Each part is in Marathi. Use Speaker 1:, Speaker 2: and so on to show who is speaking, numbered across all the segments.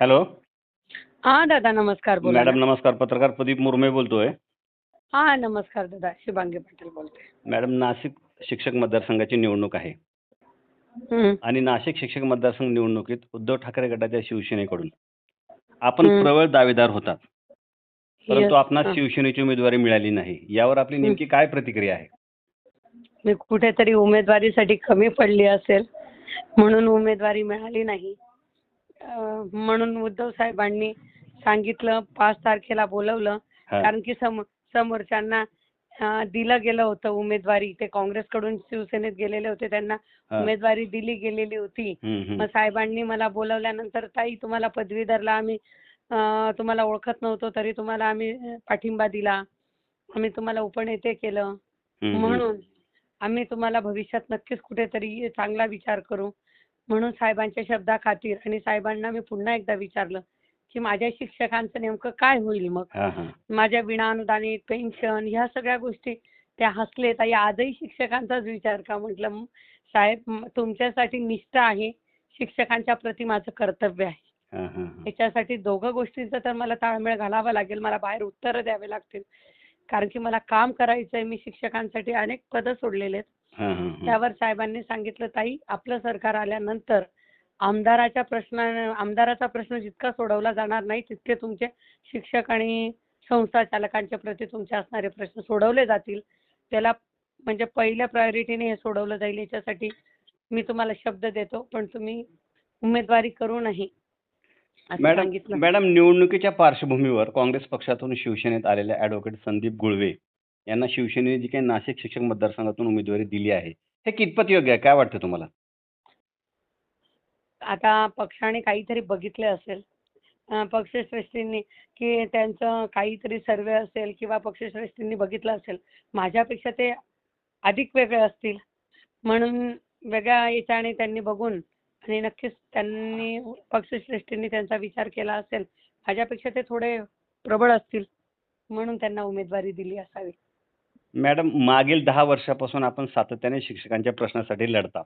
Speaker 1: हॅलो.
Speaker 2: हा दादा नमस्कार बोला
Speaker 1: मॅडम. नमस्कार पत्रकार प्रदीप मुरमे बोलतोय.
Speaker 2: हा नमस्कार दादा. शुभांगी पाटील बोलते.
Speaker 1: मॅडम नाशिक शिक्षक मतदारसंघाची निवडणूक आहे. आणि नाशिक शिक्षक मतदारसंघ निवडणुकीत उद्धव ठाकरे गटाच्या शिवसेनेकडून आपण. प्रबळ दावेदार होतात. परंतु. आपणास. शिवसेनेची उमेदवारी मिळाली नाही. यावर आपली नेमकी काय प्रतिक्रिया आहे?
Speaker 2: मी कुठेतरी उमेदवारीसाठी कमी पडली असेल. म्हणून उमेदवारी मिळाली नाही. म्हणून उद्धव साहेबांनी सांगितलं पाच तारखेला बोलवलं. कारण की सम समोरच्यांना दिलं गेलं होतं उमेदवारी ते काँग्रेसकडून शिवसेनेत गेलेले होते त्यांना. उमेदवारी दिली गेलेली होती. मग साहेबांनी मला बोलवल्यानंतर ताई तुम्हाला पदवीधरला आम्ही तुम्हाला ओळखत नव्हतो तरी तुम्हाला आम्ही पाठिंबा दिला आम्ही तुम्हाला उपनेते केलं. म्हणून आम्ही तुम्हाला भविष्यात नक्कीच कुठेतरी चांगला विचार करू म्हणून साहेबांच्या शब्दाखातीर आणि साहेबांना मी पुन्हा एकदा विचारलं की माझ्या शिक्षकांचं नेमकं काय होईल मग. माझ्या विना अनुदानित पेन्शन ह्या सगळ्या गोष्टी त्या हसले ताई आजही शिक्षकांचाच विचार का म्हटलं "म, साहेब तुमच्यासाठी निष्ठा आहे शिक्षकांच्या प्रती माझं कर्तव्य आहे
Speaker 1: हा, हा, हा.
Speaker 2: याच्यासाठी दोघं गोष्टींचा तर मला ताळमेळ घालावा लागेल मला बाहेर उत्तरं द्यावे लागतील कारण की मला काम करायचंय मी शिक्षकांसाठी अनेक पदं सोडलेले आहेत. त्यावर साहेबांनी सांगितलं ताई आपलं सरकार आल्यानंतर आमदाराच्या प्रश्न आमदाराचा प्रश्न जितका सोडवला जाणार नाही तितके तुमचे शिक्षक आणि संस्था चालकांच्या प्रती तुमचे असणारे प्रश्न सोडवले जातील. त्याला म्हणजे पहिल्या प्रायोरिटीने हे सोडवलं जाईल याच्यासाठी मी तुम्हाला शब्द देतो पण तुम्ही उमेदवारी करू नाही
Speaker 1: मॅडम
Speaker 2: सांगितलं.
Speaker 1: मॅडम निवडणुकीच्या पार्श्वभूमीवर काँग्रेस पक्षातून शिवसेनेत आलेल्या ॲडव्होकेट संदीप गुळवे यांना शिवसेनेने जी काही नाशिक शिक्षक मतदारसंघातून उमेदवारी दिली आहे हे कितपत योग्य आहे? काय वाटतं तुम्हाला?
Speaker 2: आता पक्षाने काहीतरी बघितले असेल. पक्षश्रेष्ठींनी की त्यांचं काहीतरी सर्वे असेल किंवा पक्षश्रेष्ठींनी बघितलं असेल माझ्यापेक्षा ते अधिक वेगळे असतील. म्हणून वेगळ्या याच्याने त्यांनी बघून आणि नक्कीच त्यांनी पक्षश्रेष्ठींनी त्यांचा विचार केला असेल माझ्यापेक्षा ते थोडे प्रबळ असतील म्हणून त्यांना उमेदवारी दिली असावी.
Speaker 1: मॅडम मागील दहा वर्षापासून आपण सातत्याने शिक्षकांच्या प्रश्नासाठी लढता.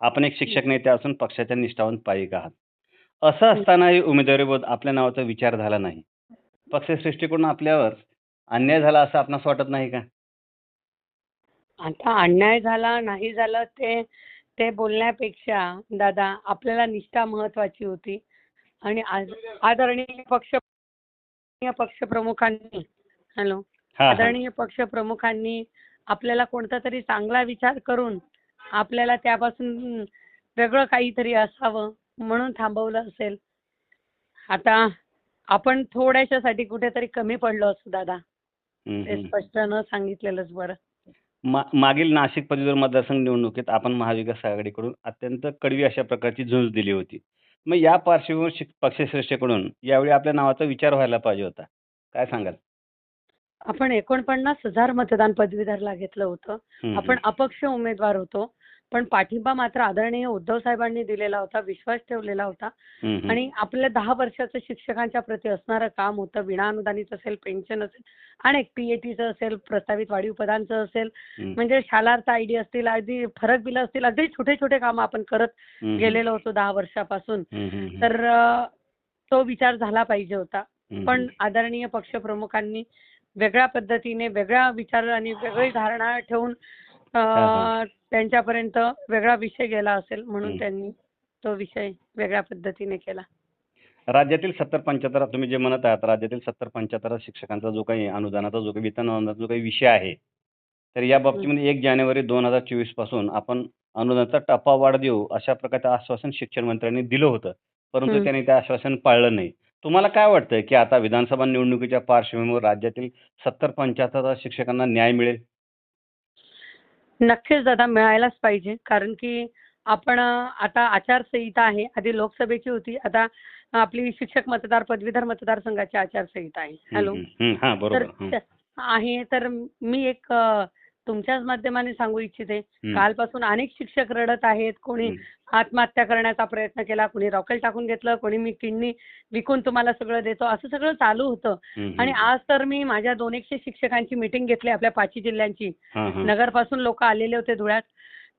Speaker 1: आपण एक शिक्षक नेते असून पक्षाच्या निष्ठावंत पायिक आहात. असं असतानाही उमेदवारीबाबत आपल्या नावाचा विचार झाला नाही. पक्षश्रेष्ठीकडून आपल्यावर अन्याय झाला असं आपणास वाटत नाही का?
Speaker 2: आता अन्याय झाला नाही झालं ते ते बोलण्यापेक्षा दादा आपल्याला निष्ठा महत्वाची होती. आणि आदरणीय पक्ष पक्षप्रमुखांनी हॅलो आदरणीय पक्षप्रमुखांनी आपल्याला कोणता तरी चांगला विचार करून आपल्याला त्यापासून वेगळं काहीतरी असावं म्हणून थांबवलं असेल. आता आपण थोड्याशासाठी कुठेतरी कमी पडलो असू दादा. ते. स्पष्ट न सांगितलेलंच बरं.
Speaker 1: मा- मागील नाशिक पदवीधर मतदारसंघ निवडणुकीत आपण महाविकास आघाडीकडून अत्यंत कडवी अशा प्रकारची झुंज दिली होती. मग या पार्श्वभूमीवर पक्षश्रेष्ठीकडून यावेळी आपल्या नावाचा विचार व्हायला पाहिजे होता. काय सांगाल?
Speaker 2: आपण एकोणपन्नास हजार मतदान पदवीधरला घेतलं होतं. आपण अपक्ष उमेदवार होतो. पण पाठिंबा मात्र आदरणीय उद्धव साहेबांनी दिलेला होता विश्वास ठेवलेला होता. आणि आपल्या दहा वर्षाचं शिक्षकांच्या प्रती असणारं काम होतं. विनाअनुदानित असेल पेन्शन असेल अनेक पीएटीचं असेल प्रस्तावित वाढीव पदांचं असेल. म्हणजे शालार्थ आयडी असतील अगदी फरक बिलं असतील अगदी छोटे छोटे काम आपण करत गेलेलो होतो दहा वर्षापासून. तर तो विचार झाला पाहिजे होता. पण आदरणीय पक्षप्रमुखांनी वेगळ्या पद्धतीने वेगळ्या विचार आणि वेगळी धारणा ठेवून त्यांच्यापर्यंत वेगळा विषय गेला असेल म्हणून. त्यांनी तो विषय वेगळ्या पद्धतीने केला.
Speaker 1: राज्यातील सत्तर पंच्याहत्तर तुम्ही जे म्हणत आहात राज्यातील सत्तर पंच्याहत्तर शिक्षकांचा जो काही अनुदानाचा जो काही वेतन अनुदानाचा जो काही विषय आहे तर या बाबतीमध्ये एक जानेवारी दोन हजार चोवीसपासून आपण अनुदानाचा टप्पा वाढ देऊ अशा प्रकारचं आश्वासन शिक्षण मंत्र्यांनी दिलं होतं. परंतु. त्यांनी ते आश्वासन पाळलं नाही. तुम्हाला काय वाटतं की आता विधानसभा निवडणुकीच्या पार्श्वभूमीवर राज्यातील सत्तर पंच्याहत्तर शिक्षकांना न्याय मिळेल?
Speaker 2: नक्कीच दादा मिळायलाच पाहिजे. कारण की आपण अं, आता आचारसंहिता आहे आधी लोकसभेची होती. आता आपली शिक्षक मतदार पदवीधर मतदारसंघाची आचारसंहिता आहे. हॅलो.
Speaker 1: हा
Speaker 2: तर
Speaker 1: बरोबर. हम्म,
Speaker 2: त्या- आहे. तर मी एक अं, तुमच्याच माध्यमाने सांगू इच्छिते. कालपासून अनेक शिक्षक रडत आहेत कोणी. आत्महत्या करण्याचा प्रयत्न केला कोणी रॉकेल टाकून घेतलं कोणी मी किडनी विकून तुम्हाला सगळं देतो असं सगळं चालू होतं आणि. आज तर मी माझ्या दोन एकशे शिक्षकांची मिटिंग घेतली आपल्या पाचही जिल्ह्यांची. नगरपासून लोक आलेले होते धुळ्यात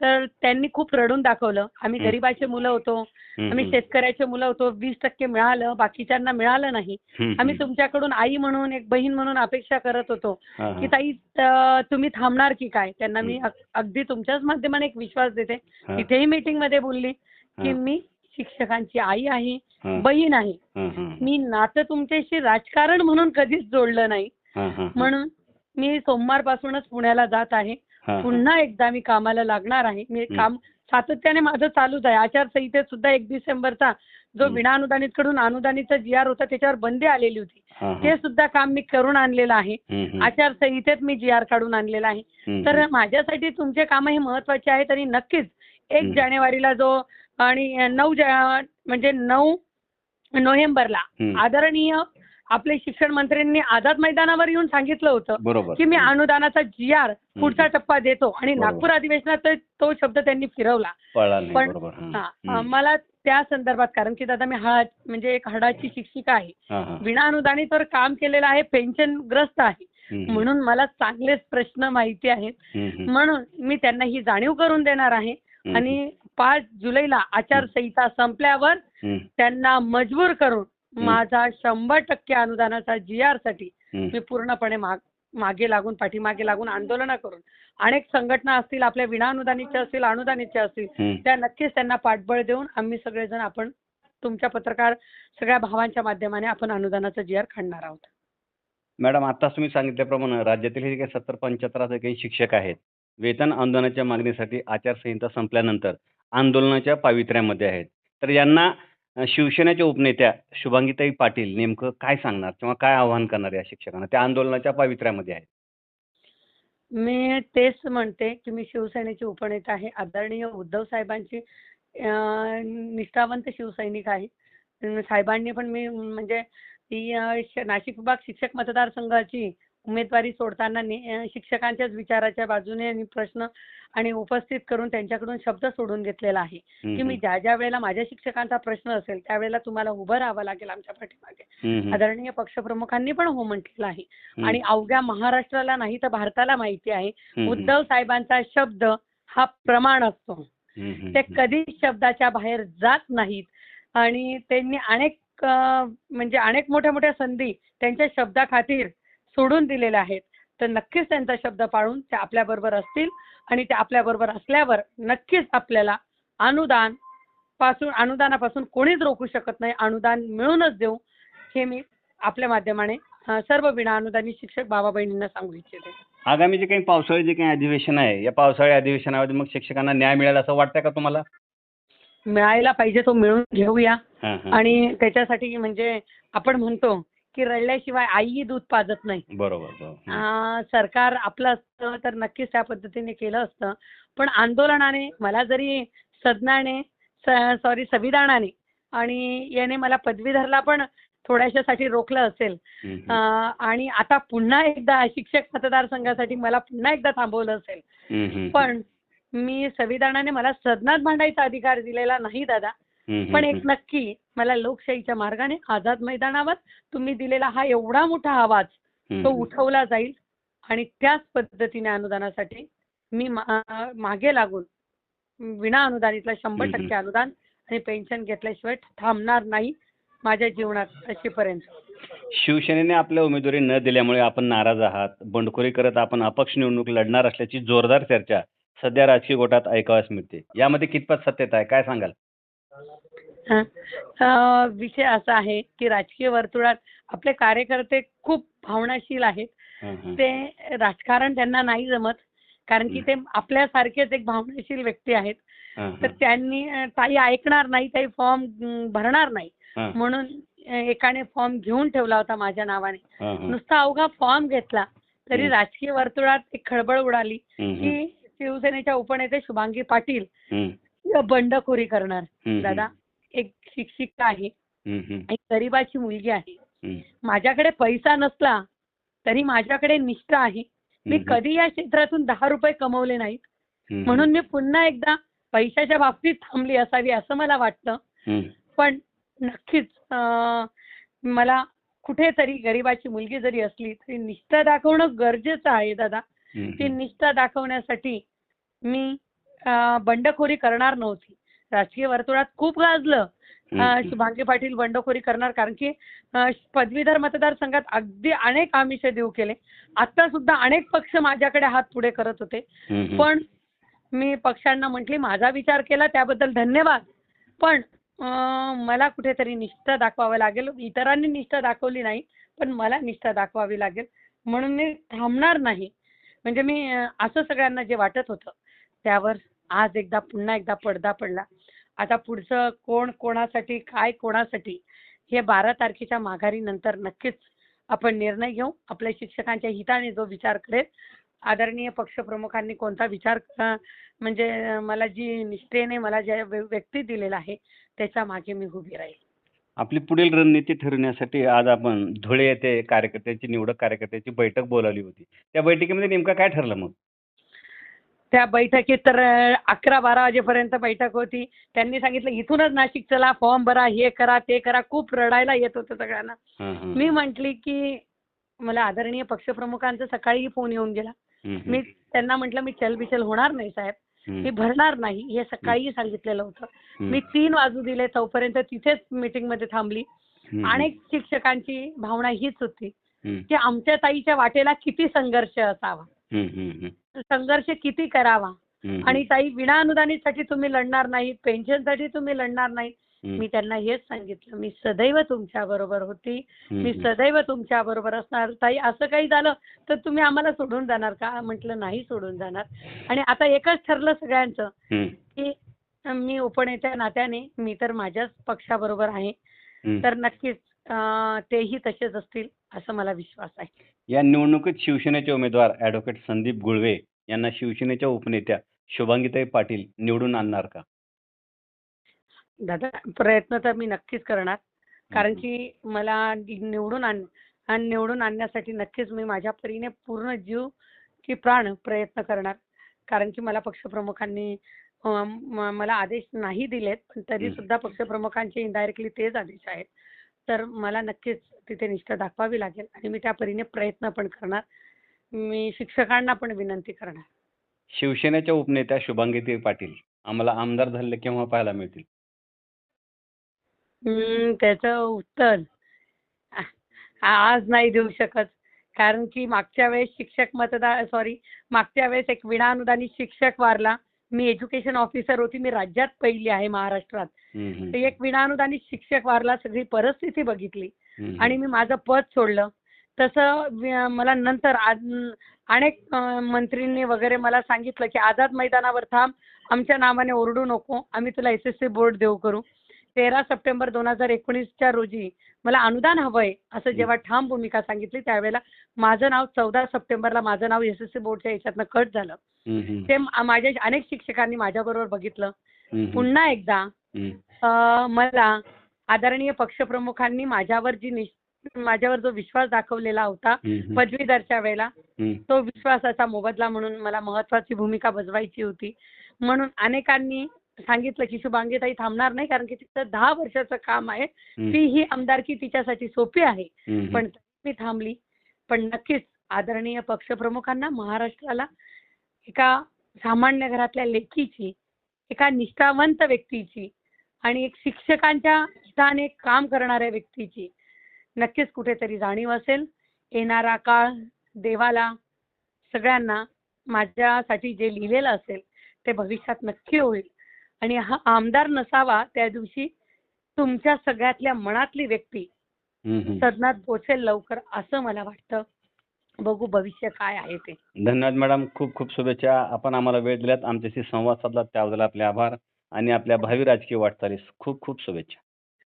Speaker 2: तर त्यांनी खूप रडून दाखवलं आम्ही. गरिबाचे मुलं होतो आम्ही. शेतकऱ्याचे मुलं होतो वीस टक्के मिळालं बाकीच्यांना मिळालं नाही आम्ही. तुमच्याकडून आई म्हणून एक बहीण म्हणून अपेक्षा करत होतो की. ताई तुम्ही थांबणार की काय त्यांना मी. अग- अगदी तुमच्याच माध्यमाने एक विश्वास देते तिथेही मीटिंगमध्ये बोलली की मी शिक्षकांची आई आहे बहीण आहे मी नातं तुमच्याशी राजकारण म्हणून कधीच जोडलं नाही. म्हणून मी सोमवारपासूनच पुण्याला जात आहे. पुन्हा एकदा मी कामाला लागणार आहे मी. काम सातत्याने माझं चालूच आहे आचारसंहितेत सुद्धा एक डिसेंबरचा जो
Speaker 1: हं.
Speaker 2: विना अनुदानित कडून अनुदानितचा जी आर होता त्याच्यावर बंदी आलेली होती. ते सुद्धा काम मी करून आणलेलं आहे. आचारसंहितेत मी जी आर काढून आणलेला आहे तर. माझ्यासाठी तुमचे काम हे महत्त्वाचे आहेत आणि नक्कीच एक. जानेवारीला जो आणि नऊ म्हणजे नऊ नोव्हेंबरला. आदरणीय आपले शिक्षण मंत्र्यांनी आझाद मैदानावर येऊन सांगितलं होतं की मी अनुदानाचा जी आर पुढचा टप्पा देतो आणि. नागपूर अधिवेशनात तो शब्द त्यांनी फिरवला. पण हा. मला त्या संदर्भात कारण की दादा मी हळद म्हणजे एक हडाची शिक्षिका आहे.
Speaker 1: हा, हा.
Speaker 2: विना अनुदानितवर काम केलेलं आहे पेन्शनग्रस्त आहे.
Speaker 1: हम्म,
Speaker 2: म्हणून मला चांगलेच प्रश्न माहिती आहेत. म्हणून मी त्यांना ही जाणीव करून देणार आहे. आणि पाच जुलैला आचारसंहिता संपल्यावर त्यांना मजबूर करून माझा शंभर टक्के अनुदानाचा जी
Speaker 1: आरसाठी.
Speaker 2: मी पूर्णपणे माग मागे लागून पाठीमागे लागून आंदोलनं करून अनेक संघटना असतील आपल्या विना अनुदानितच्या असतील अनुदानितच्या असतील. त्या नक्कीच त्यांना पाठबळ देऊन आम्ही सगळेजण आपण तुमच्या पत्रकार सगळ्या भावांच्या माध्यमाने आपण अनुदानाचा जी आर काढणार आहोत
Speaker 1: मॅडम आताच तुम्ही सांगितल्याप्रमाणे राज्यातील हे काही सत्तर पंच्याहत्तर काही शिक्षक आहेत वेतन आंदोलनाच्या मागणीसाठी आचारसंहिता संपल्यानंतर आंदोलनाच्या पावित्र्यामध्ये आहेत तर यांना शिवसेनेच्या उपनेत्या शुभांगीताई पाटील नेमकं काय सांगणार किंवा काय आवाहन करणार या शिक्षकांना? त्या आंदोलनाच्या पावित्र्यामध्ये आहेत.
Speaker 2: मी तेच म्हणते की मी शिवसेनेची उपनेता आहे. आदरणीय उद्धव साहेबांची निष्ठावंत शिवसैनिक आहे. साहेबांनी पण मी म्हणजे ती श- नाशिक विभाग शिक्षक मतदारसंघाची उमेदवारी सोडताना नि- शिक्षकांच्याच विचाराच्या बाजूने आणि प्रश्न आणि उपस्थित करून त्यांच्याकडून शब्द सोडून घेतलेला आहे. की मी ज्या ज्या वेळेला माझ्या शिक्षकांचा प्रश्न असेल त्यावेळेला तुम्हाला उभं राहावं लागेल आमच्या पाठीमागे. आदरणीय पक्षप्रमुखांनी पण हो म्हटलेलं आहे. आणि अवघ्या महाराष्ट्राला नाही तर भारताला माहिती आहे उद्धव साहेबांचा शब्द हा प्रमाण असतो. ते कधी शब्दाच्या बाहेर जात नाहीत. आणि त्यांनी अनेक म्हणजे अनेक मोठ्या मोठ्या संधी त्यांच्या शब्दाखातीर सोडून दिलेल्या आहेत. तर नक्कीच त्यांचा शब्द पाळून ते आपल्या बरोबर असतील आणि ते आपल्या बरोबर असल्यावर नक्कीच आपल्याला अनुदानपासून अनुदानापासून कोणीच रोखू शकत नाही. अनुदान मिळूनच देऊ हे मी आपल्या माध्यमाने सर्व विना अनुदानित शिक्षक बाबा बहिणींना सांगू इच्छिते.
Speaker 1: आगामी जे काही पावसाळी जे काही अधिवेशन आहे या पावसाळी अधिवेशनामध्ये मग शिक्षकांना न्याय मिळेल असं वाटतंय का तुम्हाला?
Speaker 2: मिळायला पाहिजे तो मिळून घेऊया. आणि त्याच्यासाठी म्हणजे आपण म्हणतो की रडल्याशिवाय आईही दूध पाजत नाही.
Speaker 1: बरोबर बरोबर.
Speaker 2: आ, सरकार आपलं असतं तर नक्कीच त्या पद्धतीने केलं असतं. पण आंदोलनाने मला जरी सदनाने सॉरी संविधानाने आणि याने मला पदवीधरला पण थोड्याशासाठी रोखलं असेल. आणि आता पुन्हा एकदा शिक्षक मतदारसंघासाठी मला पुन्हा एकदा थांबवलं असेल. पण मी संविधानाने मला सदनात भांडायचा अधिकार दिलेला नाही दादा. पण एक नक्की मला लोकशाहीच्या मार्गाने आझाद मैदानावर तुम्ही दिलेला हा एवढा मोठा आवाज तो. उठवला जाईल आणि त्याच पद्धतीने अनुदानासाठी मी मागे लागून विना अनुदानितला शंभर. टक्के अनुदान आणि पेन्शन घेतल्याशिवाय थांबणार नाही माझ्या जीवनात अशीपर्यंत.
Speaker 1: शिवसेनेने आपल्या उमेदवारी न दिल्यामुळे आपण नाराज आहात. बंडखोरी करत आपण अपक्ष निवडणूक लढणार असल्याची जोरदार चर्चा सध्या राजकीय गोटात ऐकावयास मिळते. यामध्ये कितपत सत्यता आहे? काय सांगाल?
Speaker 2: हं. विषय असा आहे की राजकीय वर्तुळात आपले कार्यकर्ते खूप भावनाशील आहेत. ते राजकारण त्यांना नाही जमत कारण की ते आपल्यासारखेच एक भावनाशील व्यक्ती आहेत तर. त्यांनी ताई ऐकणार नाही ताई फॉर्म भरणार नाही म्हणून एकाने फॉर्म घेऊन ठेवला होता माझ्या नावाने. नुसता अवघा फॉर्म घेतला तरी. राजकीय वर्तुळात एक खळबळ उडाली. की शिवसेनेच्या उपनेते शुभांगी पाटील बंडखोरी करणार. दादा एक शिक्षिका आहे. एक गरीबाची मुलगी आहे.
Speaker 1: हं,
Speaker 2: माझ्याकडे पैसा नसला तरी माझ्याकडे निष्ठा आहे. मी. कधी या क्षेत्रातून दहा रुपये कमवले नाहीत. म्हणून मी पुन्हा एकदा पैशाच्या बाबतीत थांबली असावी असं मला वाटतं. पण नक्कीच मला कुठेतरी गरिबाची मुलगी जरी असली तरी निष्ठा दाखवणं गरजेचं आहे दादा. ती. निष्ठा दाखवण्यासाठी मी बंडखोरी करणार नव्हती. राजकीय वर्तुळात खूप गाजलं. शुभांगी पाटील बंडखोरी करणार कारण की पदवीधर मतदारसंघात अगदी अनेक आमिष देऊ केले. आता सुद्धा अनेक पक्ष माझ्याकडे हात पुढे करत होते. पण मी पक्षांना म्हटली माझा विचार केला त्याबद्दल धन्यवाद. पण मला कुठेतरी निष्ठा दाखवावी लागेल. इतरांनी निष्ठा दाखवली नाही पण मला निष्ठा दाखवावी लागेल. म्हणून मी थांबणार नाही. म्हणजे मी असं सगळ्यांना जे वाटत होतं त्यावर आज एकदा पुन्हा एकदा पडदा पडला. आता पुढचं कोण कोणासाठी काय कोणासाठी हे बारा तारखेच्या माघारी नंतर नक्कीच आपण निर्णय घेऊ. आपल्या शिक्षकांच्या हिताने जो विचार करेल आदरणीय पक्षप्रमुखांनी कोणता विचार म्हणजे मला जी निष्ठेने मला ज्या व्यक्ती दिलेला आहे त्याच्यामागे मी उभी राहील.
Speaker 1: आपली पुढील रणनीती ठरवण्यासाठी आज आपण धुळे येथे कार्यकर्त्यांची निवडक कार्यकर्त्यांची बैठक बोलावली होती. त्या बैठकीमध्ये नेमकं काय ठरलं मग?
Speaker 2: त्या बैठकीत तर अकरा बारा वाजेपर्यंत बैठक होती त्यांनी सांगितलं इथूनच नाशिक चला फॉर्म भरा हे करा ते करा खूप रडायला येत होतं सगळ्यांना. मी म्हंटली की मला आदरणीय पक्षप्रमुखांचा सकाळी फोन येऊन गेला. मी त्यांना म्हटलं मी चलबिचल होणार नाही साहेब. मी भरणार नाही हे सकाळी सांगितलेलं होतं. मी तीन वाजू दिले तोपर्यंत तिथेच मीटिंगमध्ये थांबली. अनेक शिक्षकांची भावना हीच होती. की आमच्या ताईच्या वाटेला किती संघर्ष असावा. संघर्ष किती करावा? आणि ताई विना अनुदानितसाठी तुम्ही लढणार नाही पेन्शनसाठी तुम्ही लढणार नाही. मी त्यांना हेच सांगितलं मी सदैव तुमच्या बरोबर होती. मी. सदैव तुमच्या बरोबर असणार. ताई असं काही झालं तर तुम्ही आम्हाला सोडून जाणार का? म्हटलं नाही सोडून जाणार. आणि आता एकच ठरलं सगळ्यांचं. की मी उपनेत्या नात्याने मी तर माझ्याच पक्षाबरोबर आहे. तर नक्कीच तेही तसेच असतील. असं मला विश्वास आहे.
Speaker 1: या निवडणुकीत शिवसेनेचे उमेदवार ऍडव्होकेट संदीप गुळवे यांना शिवसेनेच्या उपनेत्या शुभांगीताई पाटील निवडून आणणार का?
Speaker 2: दादा प्रयत्न तर मी नक्कीच करणार. कारण. की मला निवडून आण आणि निवडून आणण्यासाठी नक्कीच मी माझ्या परीने पूर्ण जीव की प्राण प्रयत्न करणार. कारण की मला पक्षप्रमुखांनी मला आदेश नाही दिलेत पण तरी. सुद्धा पक्षप्रमुखांचे इनडायरेक्टली तेच आदेश आहेत. तर मला नक्कीच तिथे निष्ठा दाखवावी लागेल आणि मी त्या परीने प्रयत्न पण करणार. मी शिक्षकांना पण विनंती करणार.
Speaker 1: शिवसेनेच्या उपनेत्या शुभांगीताई पाटील आम्हाला आमदार झालेले केव्हा पाहायला मिळतील?
Speaker 2: हम्म, त्याचं उत्तर आज नाही देऊ शकत. कारण की मागच्या वेळेस शिक्षक मतदार सॉरी मागच्या वेळेस एक विनाअनुदानित शिक्षक वारला. मी एज्युकेशन ऑफिसर होती मी राज्यात पहिली आहे महाराष्ट्रात
Speaker 1: हं, हं.
Speaker 2: ते एक विनाअनुदानित शिक्षक वारला सगळी परिस्थिती बघितली. आणि मी माझं पद सोडलं तसं मला नंतर अनेक मंत्रींनी वगैरे मला सांगितलं की आझाद मैदानावर थांब आमच्या नावाने ओरडू नको आम्ही तुला एस एस सी बोर्ड देऊ करू तेरा सप्टेंबर दोन हजार एकोणीसच्या रोजी मला अनुदान हवंय असं जेव्हा ठाम भूमिका सांगितली त्यावेळेला माझं नाव चौदा सप्टेंबरला माझं नाव एस एस सी बोर्डच्या याच्यातनं कट झालं. ते माझ्या अनेक शिक्षकांनी माझ्याबरोबर बघितलं. पुन्हा एकदा मला आदरणीय पक्षप्रमुखांनी माझ्यावर जी माझ्यावर जो विश्वास दाखवलेला होता. पदवीधरच्या वेळेला. तो विश्वासाचा मोबदला म्हणून मला महत्वाची भूमिका बजवायची होती म्हणून अनेकांनी सांगितलं की शुभांगीताई थांबणार नाही कारण की तिचं दहा वर्षाचं काम आहे. ती ही आमदारकी तिच्यासाठी सोपी आहे. पण मी थांबली. पण नक्कीच आदरणीय पक्षप्रमुखांना महाराष्ट्राला एका सामान्य घरातल्या लेखीची एका निष्ठावंत व्यक्तीची आणि एक शिक्षकांच्या हिताने काम करणाऱ्या व्यक्तीची नक्कीच कुठेतरी जाणीव असेल. येणारा काळ देवाला सगळ्यांना माझ्यासाठी जे लिहिलेलं असेल ते भविष्यात नक्की होईल. आणि हा आमदार नसावा त्या दिवशी तुमच्या सगळ्यातल्या मनातली व्यक्ती. सदनात पोचेल लवकर असं मला वाटतं. बघू भविष्य काय आहे ते.
Speaker 1: धन्यवाद मॅडम. खूप खूप शुभेच्छा. आपण आम्हाला वेळ दिल्यात. आमच्याशी संवाद साधला. त्याबद्दल आपले आभार आणि आपल्या भावी राजकीय वाटचालीस खूप खूप शुभेच्छा.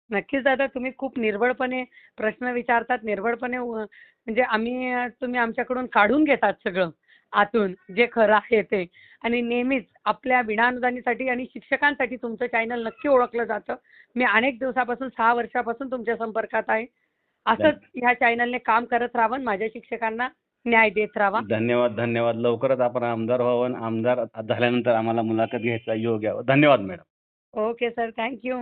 Speaker 2: नक्कीच दादा तुम्ही खूप निर्भळपणे प्रश्न विचारतात. निर्भळपणे म्हणजे आम्ही तुम्ही आमच्याकडून काढून घेतात सगळं. आतून जे खरं आहे ते. आणि नेहमीच आपल्या विनाअनुदानीसाठी आणि शिक्षकांसाठी तुमचं चॅनल नक्की ओळखलं जातं. मी अनेक दिवसापासून सहा वर्षापासून तुमच्या संपर्कात आहे. असंच ह्या चॅनलने काम करत राहावं माझ्या शिक्षकांना न्याय देत राहावा.
Speaker 1: धन्यवाद धन्यवाद. लवकरच आपण आमदार व्हावं आमदार झाल्यानंतर आम्हाला मुलाखत घ्यायचा योग यावं. धन्यवाद मॅडम.
Speaker 2: Okay sir. थँक्यू.